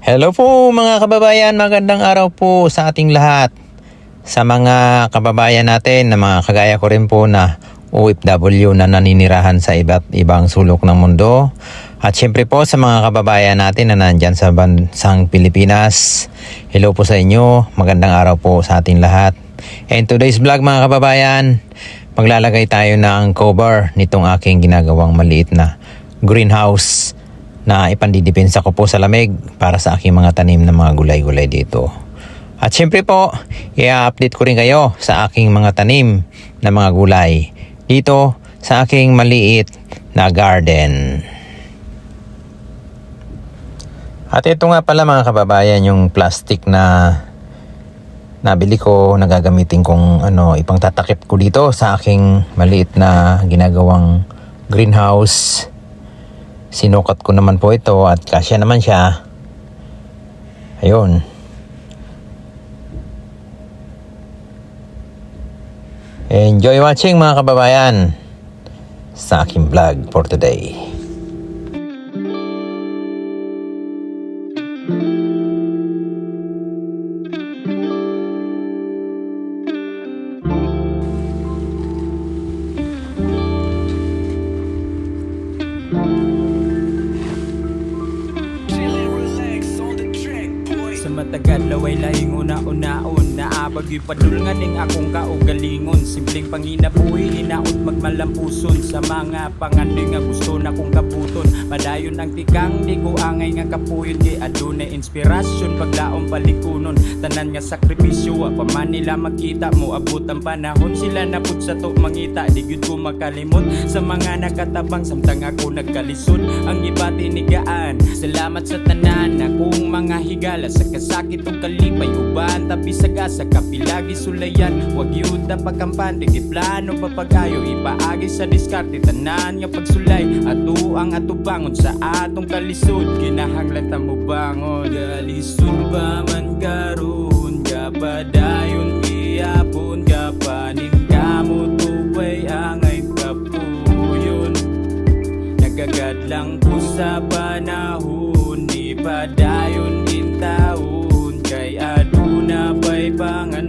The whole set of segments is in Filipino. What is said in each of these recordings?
Hello po mga kababayan, magandang araw po sa ating lahat. Sa mga kababayan natin na mga kagaya ko rin po na OFW na naninirahan sa iba't ibang sulok ng mundo. At syempre po sa mga kababayan natin na nandyan sa bansang Pilipinas. Hello po sa inyo, magandang araw po sa ating lahat. And today's vlog mga kababayan, maglalagay tayo ng cover nitong aking ginagawang maliit na greenhouse na ipandidepensa ko po sa lamig para sa aking mga tanim na mga gulay-gulay dito. At syempre po, i-update ko rin kayo sa aking mga tanim na mga gulay dito sa aking maliit na garden. At ito nga pala mga kababayan yung plastic na nabili ko, nagagamitin kong ano, ipang tatakip ko dito sa aking maliit na ginagawang greenhouse. Sinukat ko naman po ito at kasya naman siya. Ayun. Enjoy watching mga kababayan sa aking vlog for today. Yung padulngan ning akong kaugalingon Simpleng panginabuhi, inaot magmalampuson. Sa mga pangandoy nga gusto na kong kaputon Madayon ang tikang, di ko angay nga kapuyon Di adunay inspirasyon, paglaong palikunon. Tanan nga sakripisyo, wa pa man nila makita mo Abot ang panahon, sila naput sa to mangita Di gyud ko makalimot. Sa mga nakatabang Samtang ako nagkalisod, ang iba tinigaan. Salamat sa tanan, akong mga higala Sa kasakit o kalipay, uban Tapi sa gasa, kapilagi sulayan Huwag yun na pagkampante, di plano papagayo Ipaagi sa diskarte, tanan nga pagsulay Ato ang atubangon sa atong kalisod. Kinahanglan ta mo bangon. Kalisod pa man karon? Kapadayon iyapon ka mo tupay angay kapuyon Nagagad lang ko sa panahon Di pa dayon in taon. Kay aduna pa'y pangandoy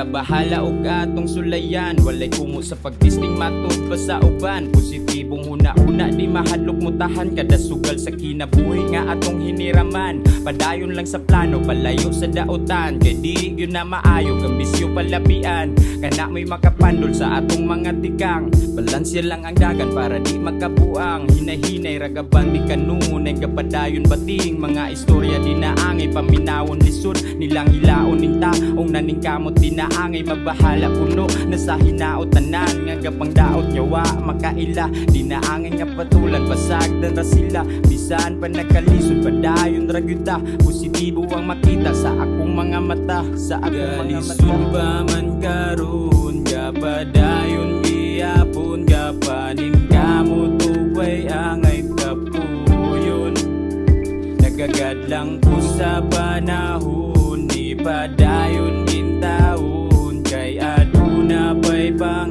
angay ikabahala og atong sulayan. Walay kumo sa pagtisting matud pa sa uban. Positibong huna-una di mahadlok mutahan Kada sugal sa kinabuhi nga atong hiniraman. Padayon lang sa plano palayo sa dautan. Kay di yun na maayo kang bisyo palapian Kana may makapandol sa atong mga tikang. Balansya lang ang dagan para di makabuang. Hinahinay ragaban di kanunay kapadayon bating. Mga istorya di naangay paminawon lisod. Nilang hilaon ning taong naning kamot di naangay. Mabahala puno Na sa hinaot tanan. Nga gapang daot nyawa makaila Di naangay nga patulan pasagdan ra sila. Bisan pa ra gyud ta Positibo ang makita sa akong mga mata. Sa akong mga mata. Pa man karon Kapadayon giyapon Kapanin kamo tupay angay kapuyon. Nagagad lang ko sa panahon Di pa dayon Kay aduna pa'y pangandoy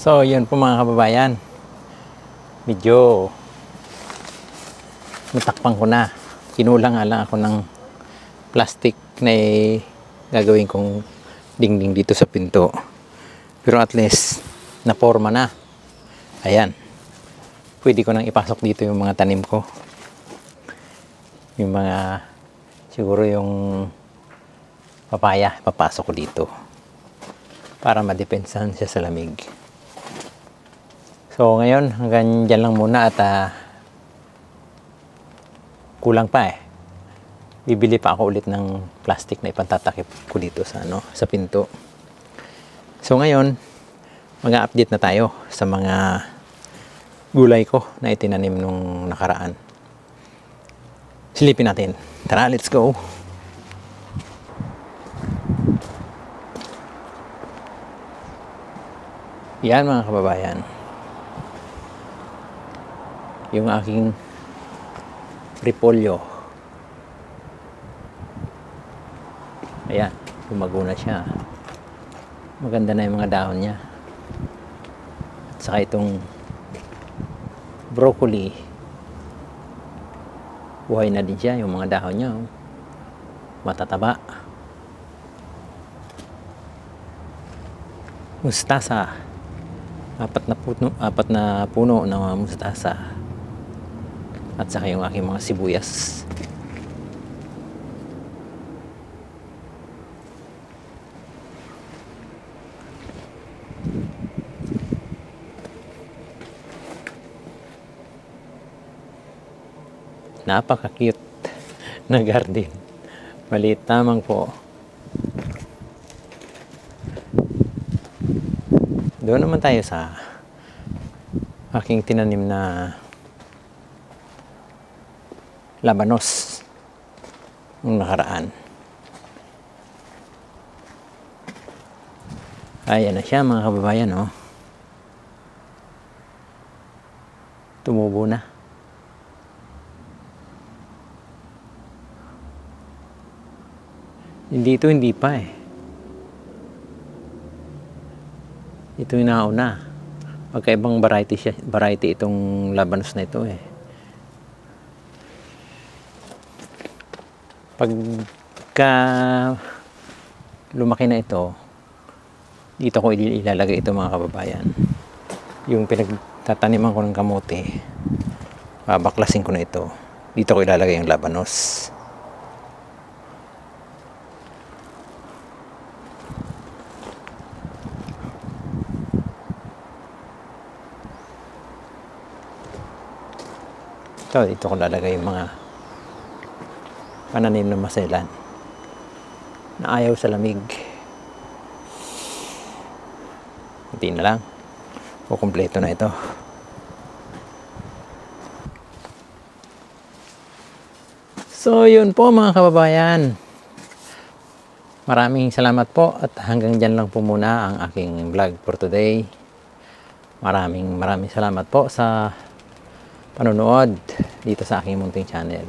So, yun po mga kababayan. Medyo natakpan ko na. Kinulang nga lang ako ng plastic na gagawin kong dingding dito sa pinto. Pero at least, naporma na. Ayan. Pwede ko nang ipasok dito yung mga tanim ko. Yung mga, siguro yung papaya, papasok ko dito. Para madepensahan siya sa lamig. So ngayon hanggang dyan lang muna at ah, kulang pa eh. bibili pa ako ulit ng plastic na ipantatakip ko dito sa ano sa pinto. So ngayon, mag-update na tayo sa mga gulay ko na itinanim nung nakaraan. Silipin natin. Tara, let's go. Yan mga kababayan. Yung aking repolyo. Ayan, lumago na siya. Maganda na yung mga dahon niya. At saka itong broccoli. Buhay na din siya, yung mga dahon niya. Oh. Matataba. Mustasa. Apat na puno, apat na puno mga mustasa. At saka yung aking mga sibuyas. Napaka-cute na garden. Maliit tamang po. Doon naman tayo sa aking tinanim na labanos nung nakaraan. Ayan na siya mga kababayan, oh. Tumubo na. Hindi ito, hindi pa eh. Ito yung nauna. Magkaibang variety siya, variety itong labanos na ito eh. Pagka lumaki na ito, dito ko il- ilalagay ito mga kababayan. Yung pinagtataniman ko ng kamote, babaklasin ko na ito. Dito ko ilalagay yung labanos. Ito, dito ko lalagay yung mga pananim na maselan na ayaw sa lamig. Hindi na lang. O kumpleto na ito. So, yun po mga kababayan. Maraming salamat po at hanggang dyan lang po muna ang aking vlog for today. Maraming maraming salamat po sa panonood dito sa aking munting channel.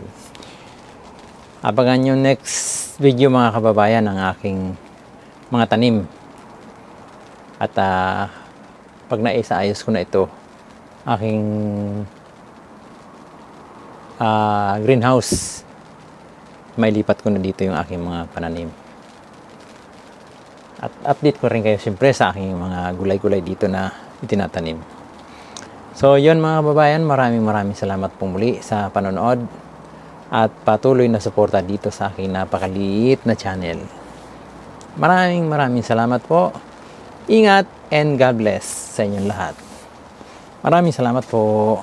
Abangan yung next video mga kababayan ng aking mga tanim. At ah, pag naisaayos ko na ito, aking ah, greenhouse, may lipat ko na dito yung aking mga pananim. At update ko rin kayo siyempre sa aking mga gulay-gulay dito na itinatanim. So, yun mga kababayan, maraming maraming salamat po muli sa panonood at patuloy na suporta dito sa aking napakaliit na channel. Maraming maraming salamat po. Ingat and God bless sa inyong lahat. Maraming salamat po.